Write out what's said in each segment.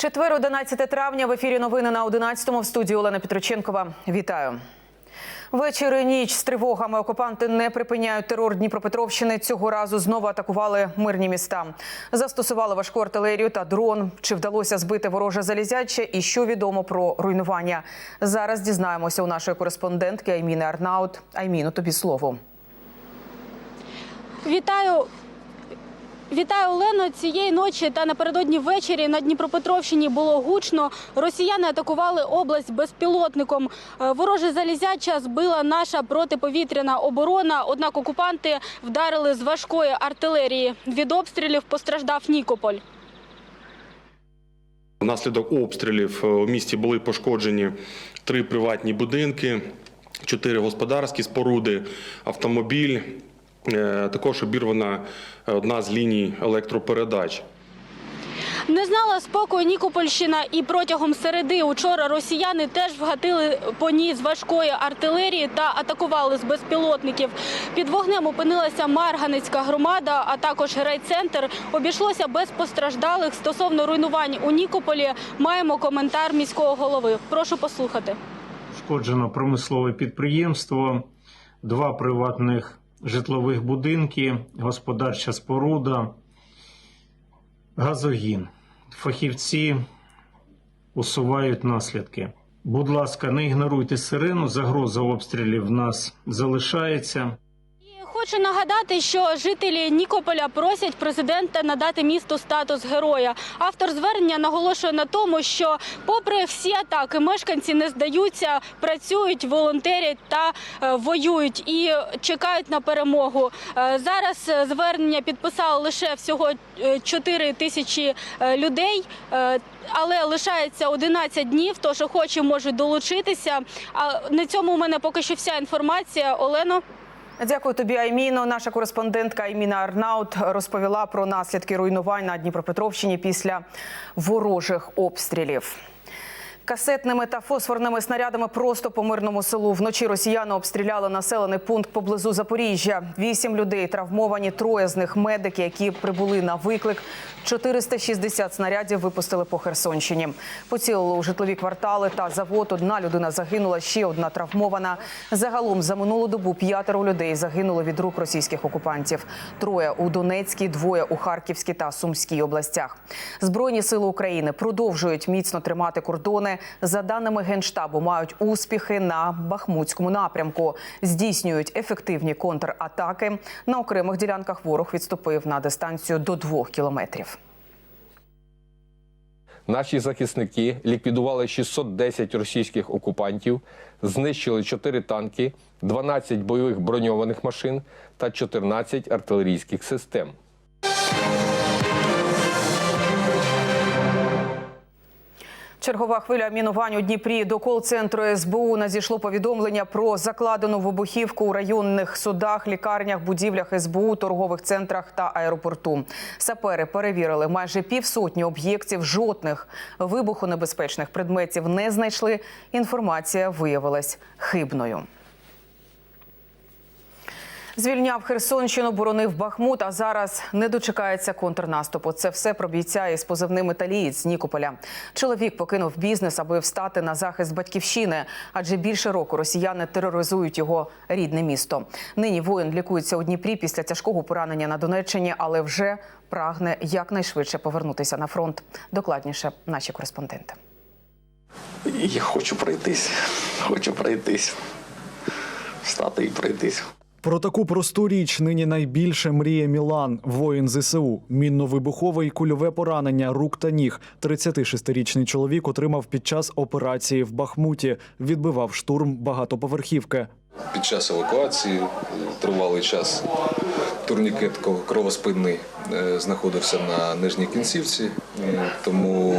Четвер, 11 травня. В ефірі новини на 11-му в студії Олена Петроченкова. Вітаю. Вечір і ніч з тривогами окупанти не припиняють терор Дніпропетровщини. Цього разу знову атакували мирні міста. Застосували важку артилерію та дрон. Чи вдалося збити вороже залізяче? І що відомо про руйнування? Зараз дізнаємося у нашої кореспондентки Айміни Арнаут. Айміну, тобі слово. Вітаю. Вітаю Олено. Цієї ночі та напередодні ввечері на Дніпропетровщині було гучно. Росіяни атакували область безпілотником. Е, Вороже залізяча збила наша протиповітряна оборона. Однак окупанти вдарили з важкої артилерії. Від обстрілів постраждав Нікополь. Внаслідок обстрілів е, у місті були пошкоджені три приватні будинки, чотири господарські споруди, автомобіль. Е, Також обірвана одна з ліній електропередач. Не знала спокою Нікопольщина і протягом середи учора росіяни теж вгатили по ній з важкої артилерії та атакували з безпілотників. Під вогнем опинилася Марганецька громада, а також райцентр. Обійшлося без постраждалих стосовно руйнувань у Нікополі. Маємо коментар міського голови. Прошу послухати. Пошкоджено промислове підприємство, два приватних житлових будинків, господарча споруда, газогін. Фахівці усувають наслідки. Будь ласка, не ігноруйте сирену, загроза обстрілів в нас залишається. Хочу нагадати, що жителі Нікополя просять президента надати місту статус героя. Автор звернення наголошує на тому, що, попри всі атаки, мешканці не здаються, працюють, волонтерять та е, воюють і чекають на перемогу. Е, зараз е, звернення підписали лише всього 4 тисячі людей. але лишається 11 днів, тож охочі можуть долучитися. А на цьому у мене поки що вся інформація. Олено. Дякую тобі, Айміно. Наша кореспондентка Айміна Арнаут розповіла про наслідки руйнувань на Дніпропетровщині після ворожих обстрілів. Касетними та фосфорними снарядами просто по мирному селу. Вночі росіяни обстріляли населений пункт поблизу Запоріжжя. Вісім людей травмовані, троє з них медики, які прибули на виклик. 460 снарядів випустили по Херсонщині. Поцілили у житлові квартали та завод. Одна людина загинула, ще одна травмована. Загалом за минулу добу п'ятеро людей загинули від рук російських окупантів. Троє у Донецькій, двоє у Харківській та Сумській областях. Збройні сили України продовжують міцно тримати кордони. За даними генштабу, мають успіхи на Бахмутському напрямку. Здійснюють ефективні контратаки. На окремих ділянках ворог відступив на дистанцію до двох кілометрів. Наші захисники ліквідували 610 російських окупантів, знищили 4 танки, 12 бойових броньованих машин та 14 артилерійських систем. Чергова хвиля мінувань у Дніпрі до кол-центру СБУ надійшло повідомлення про закладену вибухівку у районних судах, лікарнях, будівлях СБУ, торгових центрах та аеропорту. Сапери перевірили майже півсотні об'єктів. Жодних вибухонебезпечних предметів не знайшли. Інформація виявилась хибною. Звільняв Херсонщину, боронив Бахмут, а зараз не дочекається контрнаступу. Це все про бійця із позивним італієць з Нікополя. Чоловік покинув бізнес, аби встати на захист батьківщини, адже більше року росіяни тероризують його рідне місто. Нині воїн лікується у Дніпрі після тяжкого поранення на Донеччині, але вже прагне якнайшвидше повернутися на фронт. Докладніше наші кореспонденти. Я хочу пройтись, хочу пройтись. Встати і пройтись. Про таку просту річ нині найбільше мріє Мілан, воїн ЗСУ. Мінно-вибухове і кульове поранення рук та ніг. 36-річний чоловік отримав під час операції в Бахмуті. Відбивав штурм багатоповерхівки. Під час евакуації е, тривалий час турнікет кровоспинний е, знаходився на нижній кінцівці, е, тому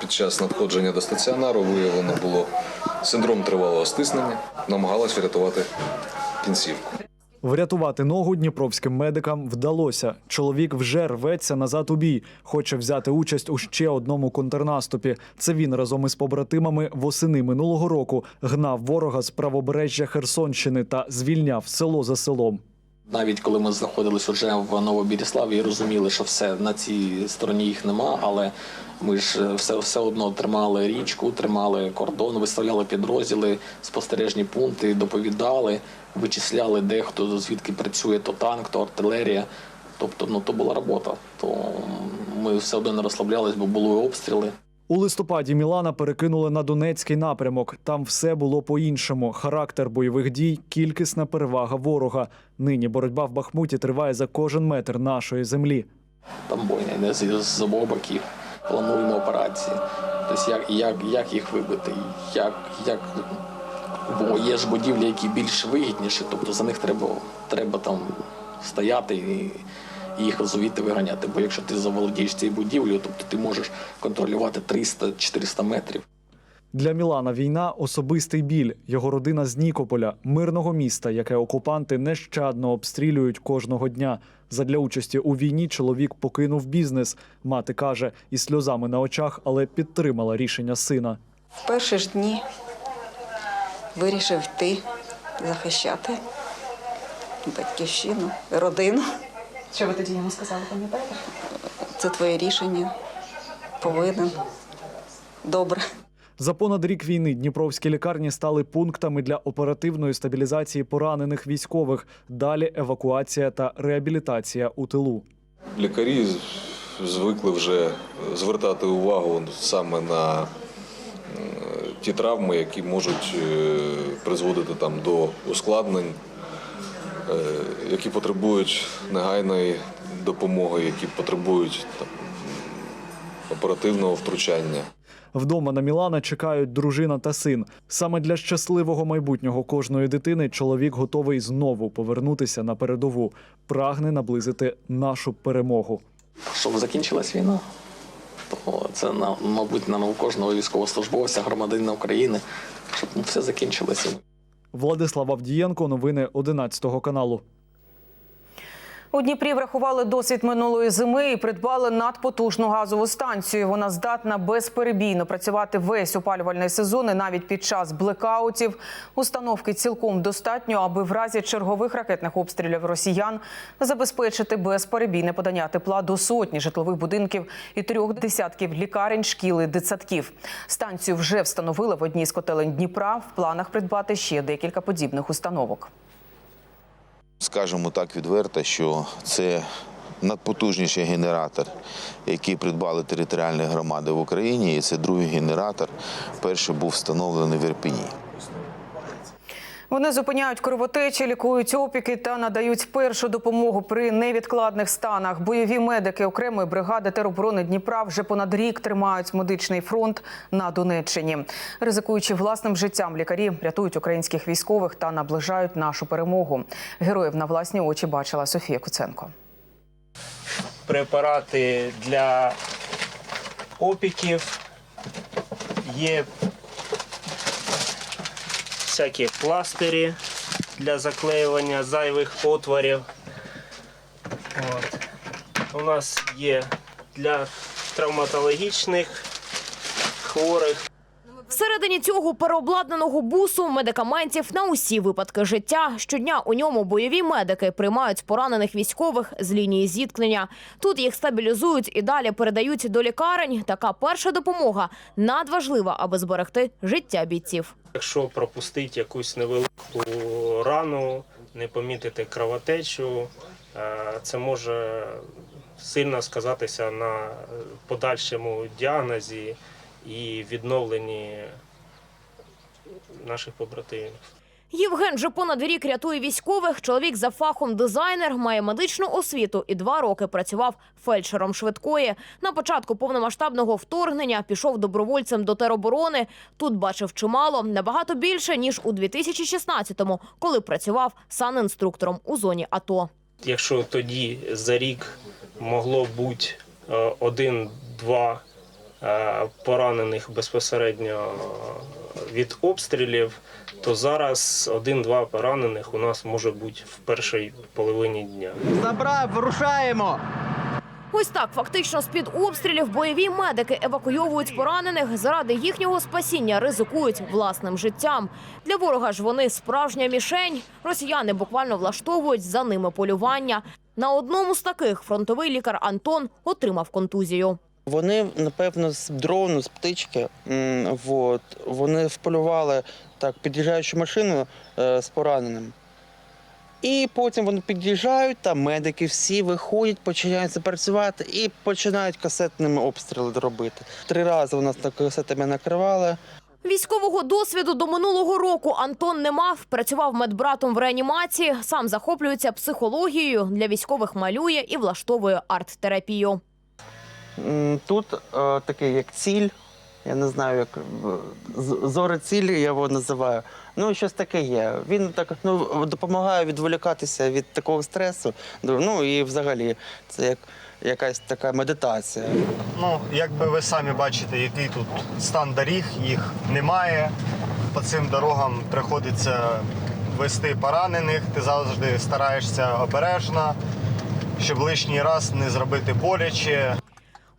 під час надходження до стаціонару виявлено було синдром тривалого стиснення, намагалась врятувати кінцівку. Врятувати ногу дніпровським медикам вдалося. Чоловік вже рветься назад у бій. Хоче взяти участь у ще одному контрнаступі. Це він разом із побратимами восени минулого року гнав ворога з правобережжя Херсонщини та звільняв село за селом. Навіть коли ми знаходились вже в Новобіріславі розуміли, що все на цій стороні їх нема, але ми ж е, все, все одно тримали річку, тримали кордон, виставляли підрозділи, спостережні пункти, доповідали, вичисляли, де хто звідки працює, то танк, то артилерія. Тобто, ну то була робота. То ми все одно не розслаблялись, бо були обстріли. У листопаді Мілана перекинули на Донецький напрямок. Там все було по-іншому. Характер бойових дій, кількісна перевага ворога. Нині боротьба в Бахмуті триває за кожен метр нашої землі. Там бойня з, з обох боків. Плануємо операції. Тобто як, як, як їх вибити, як, як... Бо є ж будівлі, які більш вигідніші, тобто за них треба, треба там стояти і і їх звідти виганяти. Бо якщо ти заволодієш цією будівлею, тобто ти можеш контролювати 300-400 метрів. Для Мілана війна особистий біль. Його родина з Нікополя, мирного міста, яке окупанти нещадно обстрілюють кожного дня. Задля участі у війні чоловік покинув бізнес. Мати каже, із сльозами на очах, але підтримала рішення сина. В перші ж дні вирішив йти захищати батьківщину, родину. Що ви тоді йому сказали, пам'ятаєте? Це твоє рішення. Повинен. Добре. За понад рік війни дніпровські лікарні стали пунктами для оперативної стабілізації поранених військових. Далі евакуація та реабілітація у тилу. Лікарі звикли вже звертати увагу саме на е, ті травми, які можуть е, призводити там до ускладнень, які потребують негайної допомоги, які потребують там, оперативного втручання. Вдома на Мілана чекають дружина та син. Саме для щасливого майбутнього кожної дитини чоловік готовий знову повернутися на передову, прагне наблизити нашу перемогу. Щоб закінчилась війна, то це на- мабуть на кожного військовослужбовця, громадянина України, щоб все закінчилося. Владислав Авдієнко, новини 11 каналу. У Дніпрі врахували досвід минулої зими і придбали надпотужну газову станцію. Вона здатна безперебійно працювати весь опалювальний сезон і навіть під час блекаутів. Установки цілком достатньо, аби в разі чергових ракетних обстрілів росіян забезпечити безперебійне подання тепла до сотні житлових будинків і трьох десятків лікарень, шкіл і дитсадків. Станцію вже встановили в одній з котелень Дніпра. В планах придбати ще декілька подібних установок. Скажемо так відверто, що це надпотужніший генератор, який придбали територіальні громади в Україні, і це другий генератор. Перший був встановлений в Ірпені. Вони зупиняють кровотечі, лікують опіки та надають першу допомогу при невідкладних станах. Бойові медики окремої бригади тероборони Дніпра вже понад рік тримають медичний фронт на Донеччині. Ризикуючи власним життям, лікарі рятують українських військових та наближають нашу перемогу. Героїв на власні очі бачила Софія Куценко. препарати для опіків, є всякі пластирі для заклеювання зайвих отворів. От. У нас є для травматологічних хворих. Всередині цього переобладнаного бусу медикаментів на усі випадки життя. Щодня у ньому бойові медики приймають поранених військових з лінії зіткнення. Тут їх стабілізують і далі передають до лікарень. Така перша допомога надважлива, аби зберегти життя бійців. Якщо пропустити якусь невелику рану, не помітити кровотечу, е, це може сильно сказатися на подальшому діагнозі і відновленні наших побратимів. Євген вже понад рік рятує військових. Чоловік за фахом дизайнер, має медичну освіту і два роки працював фельдшером швидкої. На початку повномасштабного вторгнення пішов добровольцем до тероборони. Тут бачив чимало, набагато більше ніж у 2016-му, коли працював санінструктором у зоні АТО. Якщо тоді за рік могло бути е, один-два поранених безпосередньо від обстрілів, то зараз один-два поранених у нас може бути в першій половині дня. Забрав, вирушаємо. Ось так, фактично з-під обстрілів бойові медики евакуйовують поранених заради їхнього спасіння, ризикують власним життям. Для ворога ж вони справжня мішень. Росіяни буквально влаштовують за ними полювання. На одному з таких фронтовий лікар Антон отримав контузію. Вони, напевно, з дрону, з птички, м, вот, вони вполювали так, під'їжджаючу машину е, з пораненим. І потім вони під'їжджають, там медики всі виходять, починають працювати і починають касетними обстріли робити. Три рази у нас так касетами накривали. Військового досвіду до минулого року Антон не мав. Працював медбратом в реанімації. Сам захоплюється психологією. Для військових малює і влаштовує арт-терапію. Тут е, такий як ціль, я не знаю, як е, зори цілі, я його називаю. Ну, щось таке є. Він так ну, допомагає відволікатися від такого стресу. Ну і взагалі це як якась така медитація. Ну, якби ви самі бачите, який тут стан доріг, їх немає. По цим дорогам приходиться вести поранених. Ти завжди стараєшся обережно, щоб лишній раз не зробити боляче.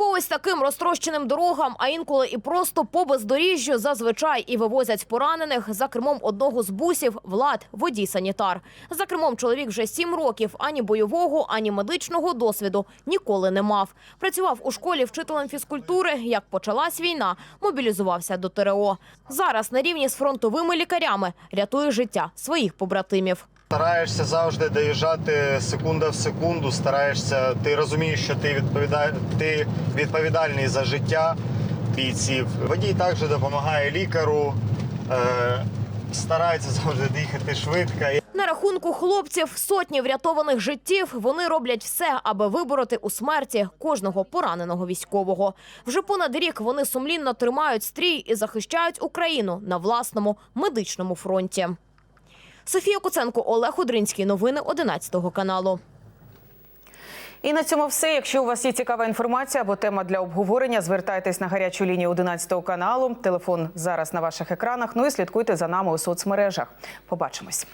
По ось таким розтрощеним дорогам, а інколи і просто по бездоріжжю зазвичай і вивозять поранених за кермом одного з бусів Влад, водій санітар. За кермом чоловік вже сім років ані бойового, ані медичного досвіду ніколи не мав. Працював у школі вчителем фізкультури. Як почалась війна, мобілізувався до ТРО. Зараз на рівні з фронтовими лікарями рятує життя своїх побратимів. Стараєшся завжди доїжджати секунда в секунду. Стараєшся, ти розумієш, що ти відповіда... ти відповідальний за життя бійців. Водій також допомагає лікару, е... старається завжди їхати швидко. На рахунку хлопців сотні врятованих життів вони роблять все, аби вибороти у смерті кожного пораненого військового. Вже понад рік вони сумлінно тримають стрій і захищають Україну на власному медичному фронті. Софія Куценко, Олег Удринський. Новини 11 каналу. І на цьому все. Якщо у вас є цікава інформація або тема для обговорення, звертайтесь на гарячу лінію 11 каналу. Телефон зараз на ваших екранах. Ну і слідкуйте за нами у соцмережах. Побачимось.